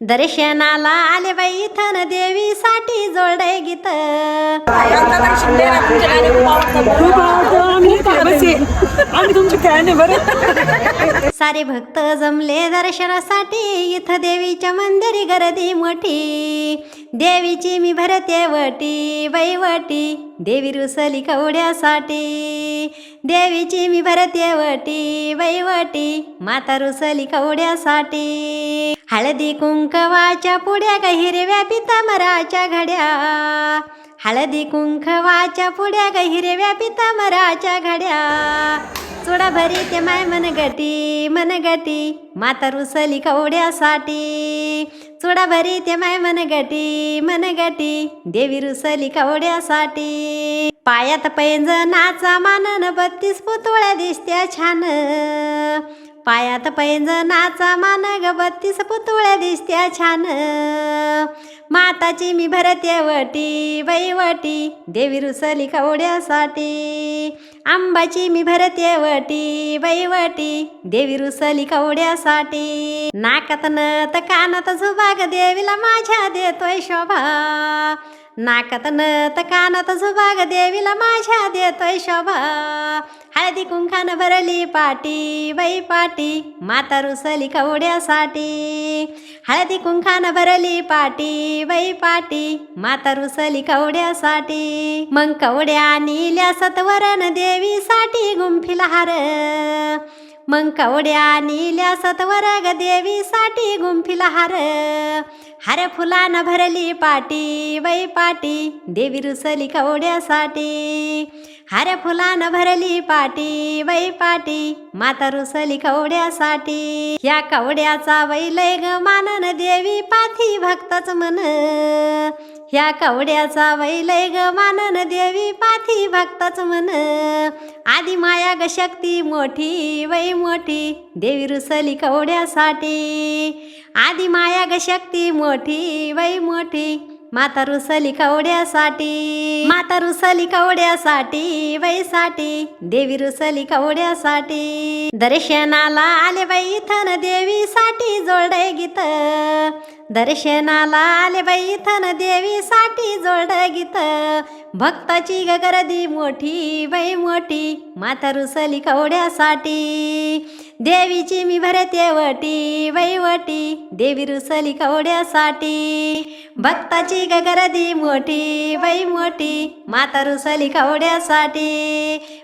दर्शनाला आले बाई इथन देवीसाठी जोडे गीत खूप आवडतं आम्ही फेमस आहे आम्ही तुमचे फॅन आहे बरं. सारे भक्त जमले दर्शनासाठी. इथं देवीच्या मंदिरी गर्दी मोठी. देवीची मी भरते वटी वटी देवी रुसली कवड्यासाठी. देवीची मी भरते वटी वटी माता रुसली कवड्यासाठी. हळदी कुंकवाच्या पुड्या ग हिरव्या पितामराच्या घड्या. हळदी कुंखवाच्या पुड्या ग हिरव्या पितामराच्या घड्या. चुडा भरी ते माय मनगटी मनगटी माता रुसली कवड्यासाठी. चुडा भरी ते माय मनगटी मनगटी देवी रुसली कवड्यासाठी. पायात पैंजनाचा मानन बत्तीस पुतळ्या दिसत्या छान. पायात पैंजनाचा मान ग बत्तीस पुतळ्या दिसत्या छान. माताची मी भरत्यवटी वैवटी देवी रुसली कवड्यासाठी आंबाची मी भरत्यवटी वैवटी देवी रुसली कवड्यासाठी नाकात नत कानात झुबाग देवीला माझ्या देतोय शोभा. नाकात नत कानात झुबाग देवीला माझ्या देतोय शोभा. हळदी कुंखान भरली पाटी बाई पाटी माता रुसली कवड्यासाठी. हळदी कुंखान भरली पाटी बाई पाटी माता रुसली कवड्यासाठी. मग कवड्या नील्या सतवरण देवीसाठी गुंफिला हार. मग कवड्या नील्या सत्वर देवीसाठी गुंफिला हार. हार फुलानं भरली पाटी बाई पाटी देवी रुसली कवड्यासाठी. हार फुलानं भरली पाटी बाई पाटी माता रुसली कवड्यासाठी. या कवड्याचा वैलय ग मानन देवी पाथी भक्तच मन ह्या कवड्याचा वैलय ग मानन देवी पाथी भक्तच मन आदि माया ग शक्ती मोठी वै मोठी देवी रुसली कवड्यासाठी. आदि माया ग शक्ती मोठी वै मोठी. माता रुसली कवड्यासाठी. माता रुसली कवड्यासाठी वैसाठी देवी रुसली कवड्यासाठी. दर्शनाला आले बाई इथन देवीसाठी जोडे गीत. दर्शनाला आले बाई इथन देवीसाठी जोड गीत. भक्ताची गर्दी मोठी बाई मोठी. माता रुसली कवड्यासाठी. देवीची मी भरते वटी वटी देवी रुसली कवड्यासाठी. भक्ताची गगरदी मोठी वै मोठी माता रुसली कवड्यासाठी.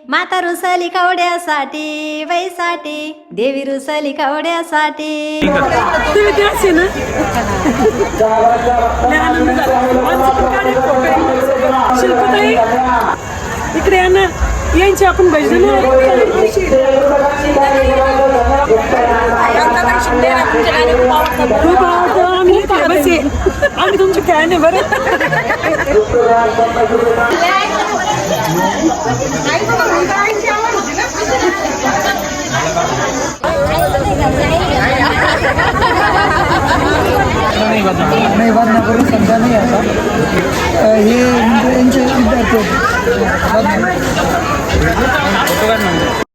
माता रुसली कवड्यासाठी वैसाठी. देवी रुसली कवड्यासाठी. इकडे यांची आपण भजन खूप आवडतं. आम्ही फेमस आहे. आम्ही तुमचे फॅन आहे बरं. नाही बदनापूर समजा नाही आता. हे यांचे विद्यार्थी 포토